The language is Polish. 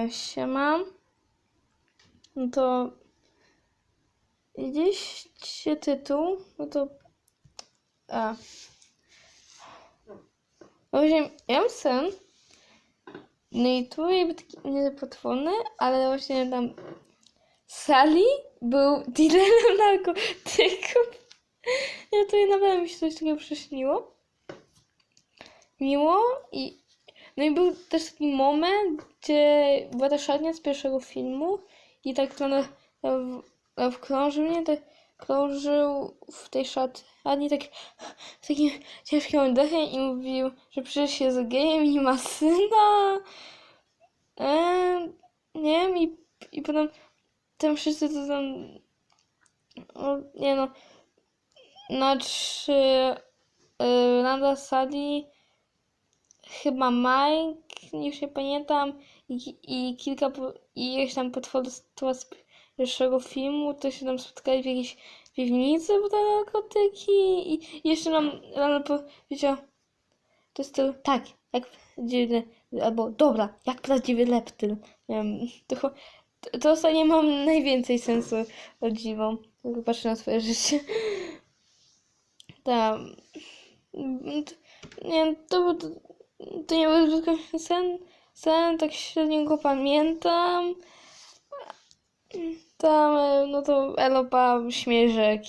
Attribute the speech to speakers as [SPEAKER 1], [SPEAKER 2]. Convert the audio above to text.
[SPEAKER 1] E, siema. No to gdzieś się tytuł, no to a. Właśnie, ja mam sen. No i tu jakby taki niepotworny, ale właśnie tam Sally był dealerem narkotyków. Ja to naprawdę mi się coś takiego przyśniło. Miło i no i był też taki moment, gdzie była ta szatnia z pierwszego filmu i tak ona w- wkrążył mnie, tak krążył w tej szatni tak z takim ciężkim oddechem i mówił, że przecież jest gejem i ma syna. Eee, nie wiem, i, i potem tam wszyscy to tam o, nie no znaczy yy, Nanda Sadi chyba Mike, już nie pamiętam, i, i kilka, i jakieś tam potworstwa z pierwszego filmu, to się tam spotkali w jakiejś piwnicy, bo te narkotyki i jeszcze nam rano powiedział, to jest to, tak, jak dziwny, albo dobra, jak prawdziwy leptyl, to, to, ostatnio mam najwięcej sensu o dziwo, jak patrzę na swoje życie. To- Nie to. To, to nie był zwykły sen. Sen, tak średnio go pamiętam. Tam, e, no to Elopa śmieje.